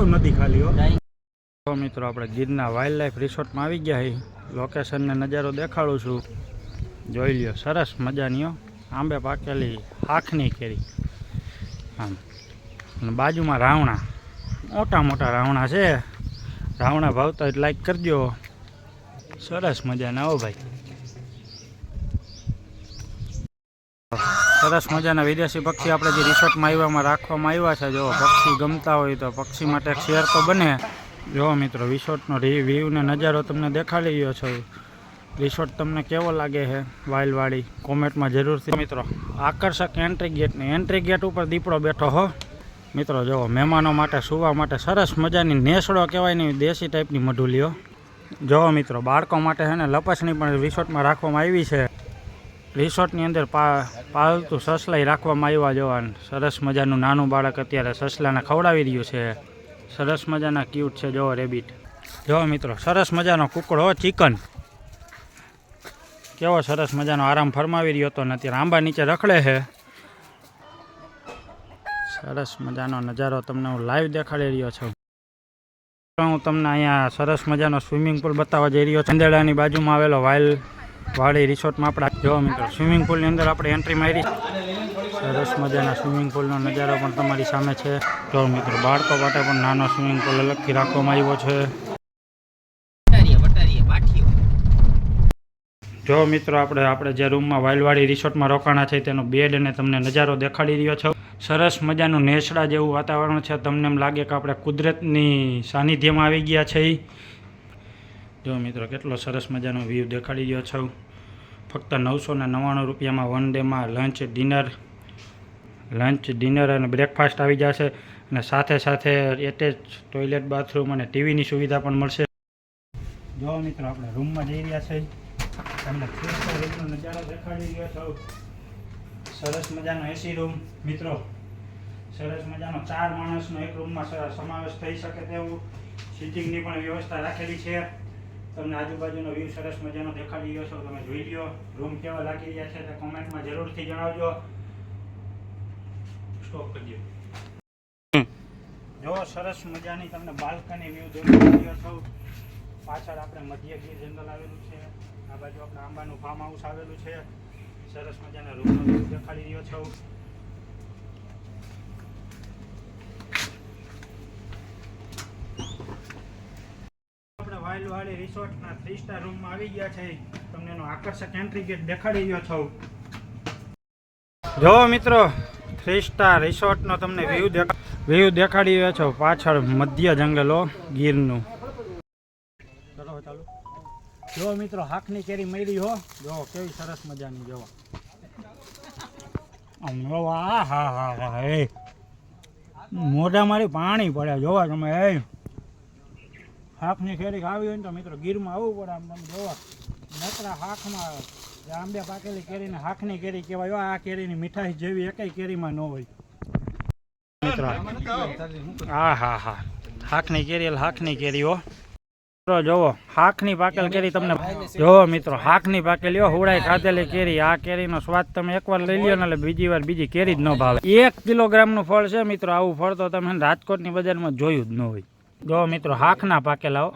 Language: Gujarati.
મિત્રો નથી ખાલી, હો. તો મિત્રો, આપણે ગીરના વાઇલ્ડ લાઈફ રિસોર્ટમાં આવી ગયા છીએ. લોકેશનને નજારો દેખાડું છું. જોઈ લ્યો, સરસ મજાની, હો. આંબે પાકેલી આંખની કેરી. આમ. અને બાજુમાં રાવણા. મોટા મોટા રાવણા છે. રાવણા ભાવતા હોય લાઈક કરજો. સરસ મજાના, હો ભાઈ. સરસ મજાના વિદેશી પક્ષી આપણે જે રિસોર્ટમાં આવ્યામાં રાખવામાં આવ્યા છે, જો પક્ષી ગમતા હોય તો પક્ષી માટે શેર તો બને. જો મિત્રો રિસોર્ટનો વ્યૂ ને નજારો તમને દેખાડી રહ્યો છો. રિસોર્ટ તમને કેવો લાગે છે વાઇલવાળી કોમેન્ટમાં જરૂરથી મિત્રો, આકર્ષક એન્ટ્રી ગેટની એન્ટ્રી ગેટ ઉપર દીપડો બેઠો હો. મિત્રો, જો મહેમાનો માટે, સુવા માટે સરસ મજાની નેસડો કહેવાય ને દેશી ટાઈપની મઢુલીઓ. જો મિત્રો, બાળકો માટે છે ને, લપસણી પણ રિસોર્ટમાં રાખવામાં આવી છે. રિસોર્ટની અંદર પાલતુ સસલાઈ રાખવામાં આવ્યા જોવા સરસ મજાનું નાનું બાળક અત્યારે સસલાને ખવડાવી રહ્યું છે. સરસ મજાના ક્યુટ છે જોવો રેબિટ જો મિત્રો, સરસ મજાનો કુકડો ચિકન કેવો સરસ મજાનો આરામ ફરમાવી રહ્યો હતો ને અત્યારે આંબા નીચે રખડે છે. સરસ મજાનો નજારો તમને હું લાઈવ દેખાડી રહ્યો છું. હું તમને અહીંયા સરસ મજાનો સ્વિમિંગ પુલ બતાવવા જઈ રહ્યો છું. ચંદેડાની બાજુમાં આવેલો વાઇલ વાળી રિસોર્ટમાં આપણે જોવા મિત્રો સ્વિમિંગ પુલની અંદર આપણે એન્ટ્રી મારી. સરસ મજાના સ્વિમિંગ પુલનો નજારો પણ તમારી સામે છે. જો મિત્રો, બાળકો માટે પણ નાનો સ્વિમિંગ પુલ અલગથી રાખવામાં આવ્યો છે. જો મિત્રો, આપણે આપણે જે રૂમમાં વાઇલવાડી રિસોર્ટમાં રોકાણા છે, તેનો બેડ અને તમને નજારો દેખાડી રહ્યો છો. સરસ મજાનું નેસડા જેવું વાતાવરણ છે. તમને એમ લાગે કે આપણે કુદરતની સાનિધ્યમાં આવી ગયા છે જો મિત્રો, કેટલો સરસ મજાનો વ્યૂ દેખાડી ગયો છો. ફક્ત નવસો ને નવ્વાણું રૂપિયામાં વન ડેમાં લંચ ડિનર લંચ ડિનર અને બ્રેકફાસ્ટ આવી જશે. અને સાથે સાથે એટેચ ટોયલેટ બાથરૂમ અને ટીવીની સુવિધા પણ મળશે. જો મિત્રો, આપણે રૂમમાં જઈ રહ્યા છીએ. તમને રૂમનો નજારો દેખાડી રહ્યો છો. સરસ મજાનો એસી રૂમ મિત્રો, સરસ મજાનો ચાર માણસનો એક રૂમમાં સમાવેશ થઈ શકે તેવું. સિટિંગની પણ વ્યવસ્થા રાખેલી છે. તમને આજુબાજુનો વ્યૂ સરસ મજાનો દેખાડી રહ્યો છો. તમે જોઈ લો રૂમ કેવા લાગી રહ્યા છે તે કોમેન્ટમાં જરૂરથી જણાવજો. સ્ટોપ કરજો જો સરસ મજાની તમને બાલ્કની વ્યૂ દેખાડી રહ્યો છો. પાછળ આપણે મધ્ય ગીર જંગલ આવેલું છે. આ બાજુ આપણે આંબાનું ફાર્મ હાઉસ આવેલું છે. સરસ મજાના રૂમનો દેખાડી રહ્યો છો. વાઇલ્ડવાળી રિસોર્ટના થ્રી સ્ટાર રૂમમાં આવી ગયા છે. તમને એનો આકર્ષક એન્ટ્રી ગેટ દેખાડી રહ્યો છો. જો મિત્રો થ્રી સ્ટાર રિસોર્ટનો તમને વ્યૂ દેખા વ્યૂ દેખાડી રહ્યો છો. પાછળ મધ્ય જંગલો, ગીરનું. ચલો ચાલો. જો મિત્રો હાકની કેરી મળી હો. જો, કેવી સરસ મજાની, જો. આ હા હા હા એ. મોઢા મારી પાણી પડે, જોવા તમે, એ. હાકની કેરી ખાવી હોય ને તો મિત્રો ગીરમાં આવવું પડે આમ તમે જોવા. નકરા હાકમાં જે આંબે પાકેલી કેરીને હાકની કેરી કહેવાય, આ કેરીની મીઠાઈ જેવી એકેય કેરીમાં ન હોય. મિત્રો હા હા હા. હાકની કેરી એટલે હાકની કેરી હો. મિત્રો, જોવો હાકની પાકેલ કેરી તમને જોવો મિત્રો હાકની પાકેલી હુડાઈ ખાધેલી કેરી. આ કેરીનો સ્વાદ તમે એકવાર લઈ લ્યો ને એટલે બીજી વાર બીજી કેરી જ ન ભાવે. એક કિલોગ્રામનું ફળ છે મિત્રો, આવું ફળ તો તમે રાજકોટની બજારમાં જોયું જ ન હોય. જો મિત્રો હાકના પાકેલાઓ